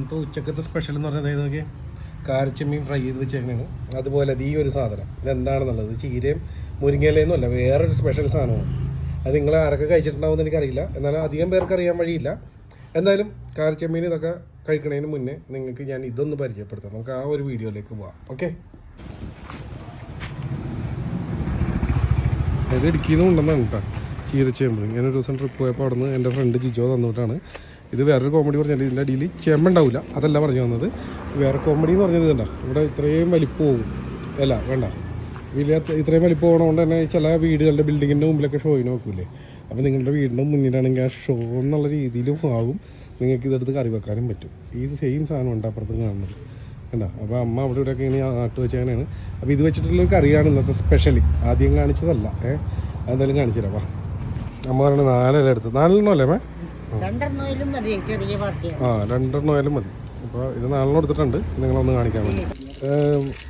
ഇന്നത്തെ ഉച്ചക്കത്തെ സ്പെഷ്യൽ എന്ന് പറഞ്ഞാൽ നോക്കിയാൽ കാരച്ചമ്മീൻ ഫ്രൈ ചെയ്ത് വെച്ചേക്കണാണ്. അതുപോലെ അത് ഈ ഒരു സാധനം. ഇതെന്താണെന്നുള്ളത്? ചീരയും മുരിങ്ങയിലേന്നും അല്ല വേറൊരു സ്പെഷ്യൽ സാധനമാണ്. അത് നിങ്ങൾ ആരൊക്കെ കഴിച്ചിട്ടുണ്ടാവുമെന്ന് എനിക്കറിയില്ല. എന്നാലും അധികം പേർക്ക് അറിയാൻ വഴിയില്ല. എന്തായാലും കാരച്ചമ്മീൻ ഇതൊക്കെ കഴിക്കണതിന് മുന്നേ നിങ്ങൾക്ക് ഞാൻ ഇതൊന്ന് പരിചയപ്പെടുത്താം. നമുക്ക് ആ ഒരു വീഡിയോയിലേക്ക് പോവാം. ഓക്കെ? ഇത് ഇടുക്കിയിൽ നിന്ന് ഉണ്ടെന്നാണ് കേട്ടോ. ചീരച്ചേമ്പ്. ഞാൻ ഒരു ദിവസം ട്രിപ്പ് പോയപ്പോൾ അവിടെ നിന്ന് എന്റെ ഫ്രണ്ട് ജിജോ തന്നിട്ടാണ്. ഇത് വേറൊരു കോമഡി പറഞ്ഞാൽ ഇതിന്റെ അടിയിൽ ചെമ്മുണ്ടാവില്ല അതല്ല പറഞ്ഞു വന്നത്. വേറെ കോമഡി എന്ന് പറഞ്ഞത് ഇതുണ്ട? ഇവിടെ ഇത്രയും വലിപ്പവും അല്ല വേണ്ട. വലിയ ഇത്രയും വലിപ്പം പോകണതുകൊണ്ട് തന്നെ ചില വീടുകളുടെ ബിൽഡിങ്ങിന്റെ മുമ്പിലൊക്കെ ഷോയിന് നോക്കൂലേ. അപ്പോൾ നിങ്ങളുടെ വീടിന്റെ മുന്നിലാണെങ്കിൽ ആ ഷോ എന്നുള്ള രീതിയിലും ആകും നിങ്ങൾക്ക് ഇതെടുത്ത് കറി വെക്കാനും പറ്റും. ഈ സെയിം സാധനം ഉണ്ട് അപ്പുറത്ത് കാണുന്നത്. കണ്ടോ? അപ്പോൾ അമ്മ അവിടെ ഇവിടെയൊക്കെ ഇങ്ങനെ നാട്ട് വെച്ചാണ് അപ്പോൾ ഇത് വെച്ചിട്ടുള്ളൊരു കറിയാണ് ഇന്നത്തെ സ്പെഷ്യലി ആദ്യം കാണിച്ചതല്ല. ഏഹ് അതെന്തായാലും കാണിച്ചു തരാം വാ. അമ്മ പറഞ്ഞ നാലല്ലേ എടുത്ത്. നാലെണ്ണം അല്ലേ മേ രണ്ടെണ്ണയിലും മതി. ചെറിയ ആ മതി. അപ്പോൾ ഇത് നാളെ എടുത്തിട്ടുണ്ട്. നിങ്ങളൊന്ന് കാണിക്കാൻ വേണ്ടി.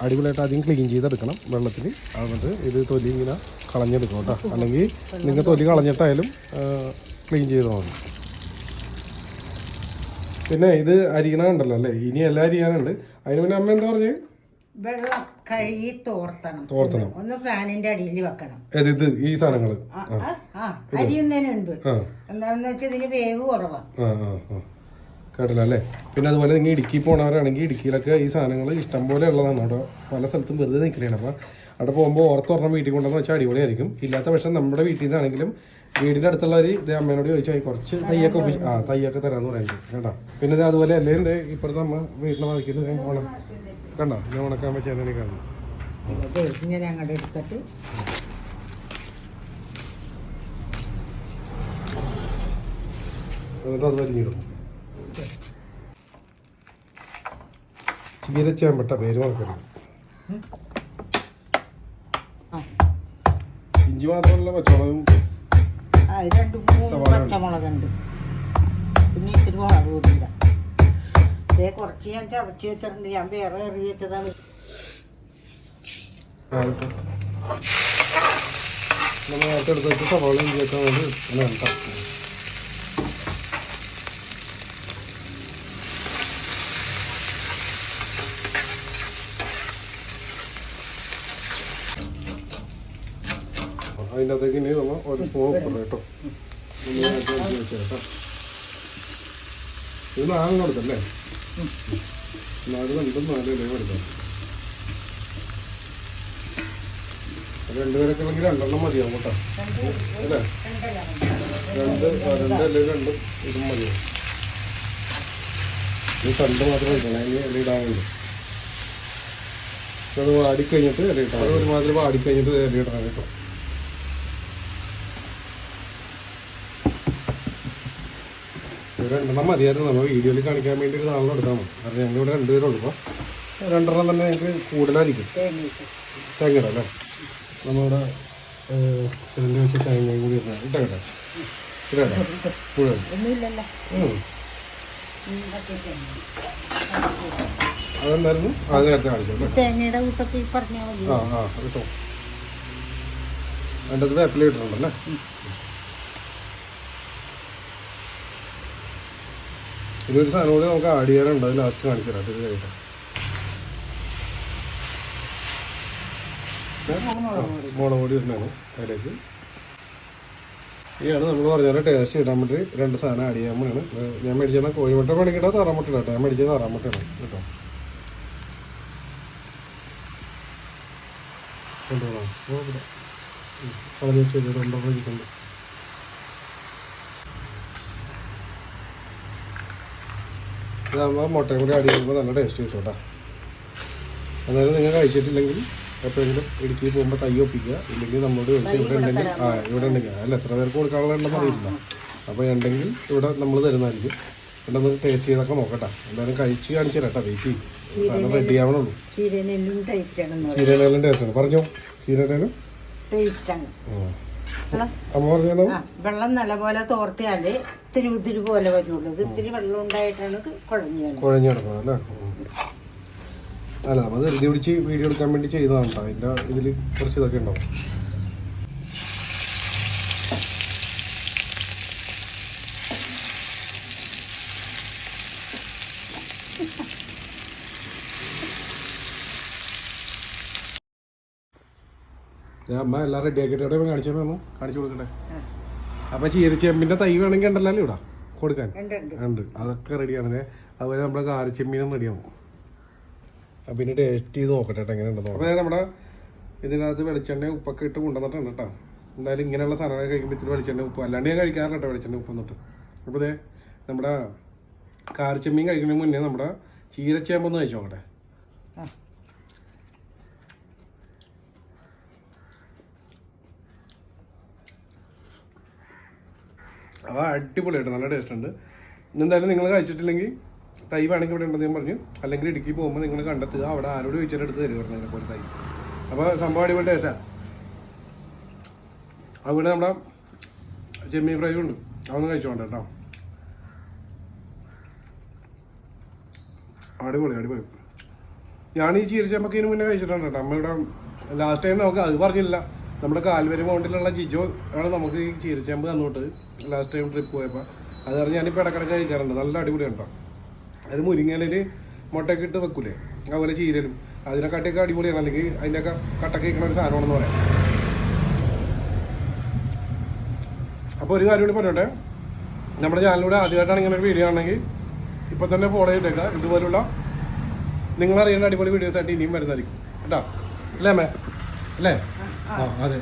അടിപൊളിയായിട്ട് ആദ്യം ക്ലീൻ ചെയ്തെടുക്കണം വെള്ളത്തിൽ. എന്നിട്ട് ഇത് തൊലി ഇങ്ങനെ കളഞ്ഞെടുക്കണം കേട്ടോ. അല്ലെങ്കിൽ നിങ്ങൾ തൊലി കളഞ്ഞിട്ടായാലും ക്ലീൻ ചെയ്ത് മതി. പിന്നെ ഇത് അരിയണ കണ്ടല്ലോ അല്ലേ? ഇനി എല്ലാം അരിയാനുണ്ട്. അതിന് പിന്നെ അമ്മ എന്താ പറഞ്ഞത് വെള്ളം കഴുകി തോർത്തണം. തോർത്തണം. ഒന്ന് ഫാനിന്റെ അടിയിൽ വെക്കണം. ഇത് ഈ സാധനങ്ങൾ അരിയുന്നതിന് മുൻപ്. എന്താണെന്ന് വെച്ചാൽ ഇതിന് വേവ് കുറവാ. ആ ആ ആ. കേട്ടില്ല അല്ലേ? പിന്നെ അതുപോലെ നിങ്ങൾ ഇടുക്കി പോണവരാണെങ്കിൽ ഇടുക്കിയിലൊക്കെ ഈ സാധനങ്ങൾ ഇഷ്ടം പോലെ ഉള്ളതാണ്. അവിടെ പല സ്ഥലത്തും വെറുതെ നിൽക്കണേണ് അപ്പോൾ അവിടെ പോകുമ്പോൾ ഓർത്തൊരെണ്ണം വീട്ടിൽ കൊണ്ടുവന്ന് വെച്ചാൽ അടിപൊളിയായിരിക്കും. ഇല്ലാത്ത പക്ഷേ നമ്മുടെ വീട്ടിൽ നിന്നാണെങ്കിലും വീടിന്റെ അടുത്തുള്ളവർ ഇത് അമ്മേനോട് ചോദിച്ചാൽ കുറച്ച് തയ്യൊക്കെ ഒപ്പിച്ച് ആ തയ്യൊക്കെ തരാമെന്ന് പറയുന്നത് കേട്ടോ. പിന്നെ അതുപോലെ അല്ലേ ഇപ്പോഴത്തെ നമ്മൾ വീട്ടിൽ വായിക്കുന്നത് ഓണം. കണ്ടോ? ഞാൻ ഉണക്കാൻ വെച്ചാൽ കാണുന്നു ഇത് ഇങ്ങനെ അങ്ങോട്ട് എടുത്തിട്ട്. എന്നിട്ട് അത് വരിഞ്ഞിടും ചീരച്ചാമ്പട്ട പേര് മറക്കരുത്. ഇഞ്ചി മാത്രമല്ല പച്ചമുളകും രണ്ട് പച്ചമുളകുണ്ട്. പിന്നെ ഇത്തിരി മുളക് കൂടില്ല ഇതേ കുറച്ച് ഞാൻ ചതച്ച് വെച്ചിട്ടുണ്ട്. ഞാൻ വേറെ എറി വെച്ചതാണ്. നമ്മൾ നേരത്തെ എടുത്ത് വെച്ച് സവാള ഇഞ്ചി വെക്കാൻ വേണ്ടി വേണ്ട അതിന്റെ അകത്തേക്ക് ഇനി നമ്മൾ ഒരു സ്പൂൺ ഉപ്പിടണം കേട്ടോ. നമ്മൾ ഇത് നാലെണ്ണം നാല് ഇലയും രണ്ടുപേരൊക്കെ രണ്ടെണ്ണം മതിയാവും കേട്ടോ. അല്ലേ? രണ്ട് രണ്ട് അല്ലെങ്കിൽ രണ്ടും ഇതും മതിയാവും ഇത് തണ്ട് മാത്രം വേണ്ടി അത് വാടിക്കഴിഞ്ഞിട്ട് ഇല ഇട്ടാൽ വാടിക്കഴിഞ്ഞിട്ട് കേട്ടോ. രണ്ടെണ്ണം മതിയായിരുന്നു. നമ്മൾ വീഡിയോയിൽ കാണിക്കാൻ വേണ്ടി ഒരു നാളെ എടുത്താൽ മതി. കാരണം ഞങ്ങളിവിടെ രണ്ടുപേരുള്ളൂ. അപ്പോൾ രണ്ടെണ്ണം തന്നെ ഞങ്ങൾക്ക് കൂടുതലായിരിക്കും. തേങ്ങട തേങ്ങ അല്ലേ നമ്മുടെ രണ്ട് വെച്ച് തേങ്ങയും കൂടി ഇടണം ഇട്ടേക്കട്ടെ? മുഴുവൻ. അതെന്തായിരുന്നു? ആ നേരത്തെ കാണിച്ചു അല്ലേ? തേങ്ങയുടെ കൂട്ടത്തിൽ പറഞ്ഞാൽ മതി. ആ ആ കിട്ടും അതിന്റെ അത് വേപ്പില ഇട്ടിട്ടുണ്ടല്ലേ? ഇതൊരു സാധനം കൂടി നമുക്ക് ആഡ് ചെയ്യാറുണ്ട് അത് ലാസ്റ്റ് കാണിച്ചു തരാം ഇത് കഴിക്കാം മുളക് പൊടി ഇടണതാണ് അതിലേക്ക്. ഇയാണ് നമ്മൾ പറഞ്ഞാൽ ടേസ്റ്റ് ഇടാൻ വേണ്ടി രണ്ട് സാധനം ആഡ് ചെയ്യാൻ വേണം ഞാൻ മേടിച്ചാൽ കോഴിമുട്ട മേടിക്കേണ്ട താറാമുട്ട കേട്ടോ. ഞാൻ മേടിച്ചത് താറാമുട്ടയാണ് കേട്ടോ. കൊണ്ടുപോകണം. കളഞ്ഞ് വെച്ച് രണ്ടെണ്ണം ഇതാകുമ്പോൾ മുട്ടയും കൂടി ആഡ് ചെയ്യുമ്പോൾ നല്ല ടേസ്റ്റ് കിട്ടും കേട്ടോ അതായത് നിങ്ങൾ കഴിച്ചിട്ടില്ലെങ്കിൽ എപ്പോഴെങ്കിലും ഇടുക്കി പോകുമ്പോൾ തൈ ഒപ്പിക്കുക. ഇല്ലെങ്കിൽ നമ്മളോട് ചോദിച്ചാൽ ഇവിടെ ഉണ്ടെങ്കിൽ ആ ഇവിടെ ഉണ്ടെങ്കിൽ അല്ല എത്ര പേർക്ക് കൊടുക്കാനുള്ളതെന്ന് അറിയില്ല. അപ്പോൾ ഉണ്ടെങ്കിൽ ഇവിടെ നമ്മൾ തരുന്നതായിരിക്കും. നമുക്ക് ടേസ്റ്റ് ചെയ്തൊക്കെ നോക്കട്ടെ. എന്തായാലും കഴിച്ച് കാണിച്ചു കേട്ടോ വെയിറ്റ് ചെയ്യും. റെഡി ആവണുള്ളൂ. ചീരനെല്ലും ടേസ്റ്റ് ആണ് പറഞ്ഞോ ചീരനെല്ലും? ടേസ്റ്റ് ആണ്. വെള്ളം. നല്ലപോലെ തോർത്തിയാൽ ഇത്തിരി ഉതിരി പോലെ വരുള്ളൂ. ഇത് ഇത്തിരി വെള്ളം ഉണ്ടായിട്ടാണ് കുഴഞ്ഞു കുഴഞ്ഞു അല്ലേ? നമ്മൾ ധൃതി പിടിച്ച് വീഡിയോ എടുക്കാൻ വേണ്ടി ചെയ്തതാണ് കേട്ടോ. അതിന്റെ ഇതിൽ കുറച്ച് ഇതൊക്കെ ഉണ്ടാവും. അമ്മ എല്ലാം റെഡി ആക്കിയിട്ട് എവിടെ കാണിച്ചു കാണിച്ചു കൊടുക്കട്ടെ? അപ്പൊ ചീരച്ചെമ്പിന്റെ തൈ വേണമെങ്കിൽ ഉണ്ടല്ലോ ഇവിടെ കൊടുക്കാൻ. ഉണ്ട് അതൊക്കെ റെഡിയാണ് അതുപോലെ നമ്മുടെ കാരച്ചെമ്മീനും റെഡിയാണ് അപ്പം പിന്നെ ടേസ്റ്റ് ചെയ്ത് നോക്കട്ടെ കേട്ടോ എങ്ങനെയുണ്ടെന്ന് അപ്പോൾ നമ്മുടെ ഇതിനകത്ത് വെളിച്ചെണ്ണ ഉപ്പൊക്കെ ഇട്ട് കൊണ്ടുവന്നിട്ടുണ്ട് കേട്ടോ. എന്തായാലും ഇങ്ങനെയുള്ള സാധനങ്ങൾ കഴിക്കുമ്പോൾ ഇത്തിരി വെളിച്ചെണ്ണ ഉപ്പ്. അല്ലാണ്ട് ഞാൻ കഴിക്കാറില്ല കേട്ടോ വെളിച്ചെണ്ണ ഉപ്പ് എന്നിട്ട്. അപ്പോൾ ഇതേ നമ്മുടെ കാരച്ചെമ്മീൻ കഴിക്കുന്നതിന് മുന്നേ നമ്മുടെ ചീരച്ചേമ്പൊന്ന് കഴിച്ചു നോക്കട്ടെ. അവ അടിപൊളിയായിട്ട് നല്ല ടേസ്റ്റ് ഉണ്ട്. എന്തായാലും നിങ്ങൾ കഴിച്ചിട്ടില്ലെങ്കിൽ തൈ വേണമെങ്കിൽ ഇവിടെ ഉണ്ടെന്ന് ഞാൻ പറഞ്ഞു. അല്ലെങ്കിൽ ഇടുക്കി പോകുമ്പോൾ നിങ്ങൾ കണ്ടെത്തുക. അവിടെ ആരോട് ചോദിച്ചാൽ എടുത്ത് തരും പറഞ്ഞു പോലെ തൈ. അപ്പോൾ സംഭവം അടിപൊളി ടേസ്റ്റാണ് അതുപോലെ നമ്മുടെ ചെമ്മീൻ ഫ്രൈ ഉണ്ട്. അതൊന്ന് കഴിച്ചോണ്ട കേട്ടോ. അടിപൊളി അടിപൊളി. ഞാൻ ഈ ചീരച്ചമ്പക്ക് ഇതിന് മുന്നേ കഴിച്ചിട്ടുണ്ട് കേട്ടോ. നമ്മളിവിടെ ലാസ്റ്റ് ടൈം നമുക്ക് അത് പറഞ്ഞില്ല. നമ്മുടെ കാൽവരി മൗണ്ടിലുള്ള ജിജോ ആണ് നമുക്ക് ഈ ചീരച്ചമ്പ് തന്നോട്ട്. ലാസ്റ്റ് ടൈം ട്രിപ്പ് പോയപ്പോൾ അത് പറഞ്ഞ് ഞാനിപ്പോൾ ഇടക്കിടക്ക് കഴിക്കാറുണ്ട്. നല്ല അടിപൊളിയാണ് കേട്ടോ അത് മുരിങ്ങയിലിൽ മുട്ടയൊക്കെ ഇട്ട് വെക്കൂലേ? അതുപോലെ ചീരലും അതിനെക്കാട്ടിയൊക്കെ അടിപൊളിയാണ്. അല്ലെങ്കിൽ അതിന്റെയൊക്കെ കട്ടൊക്കെ കഴിക്കണ ഒരു സാധനമാണെന്ന് പറയാം. അപ്പോൾ ഒരു കാര്യം കൂടി പറഞ്ഞോട്ടെ? നമ്മുടെ ചാനലിലൂടെ ആദ്യമായിട്ടാണ് ഇങ്ങനെ ഒരു വീഡിയോ ആണെങ്കിൽ ഇപ്പോൾ തന്നെ ഫോളോ ചെയ്തേക്കുക ഇതുപോലുള്ള നിങ്ങളറിയേണ്ട അടിപൊളി വീഡിയോസായിട്ട് ഇനിയും വരുന്നതായിരിക്കും. കേട്ടോ? അല്ലേ അമ്മേ? അല്ലേ? ആ അതെ.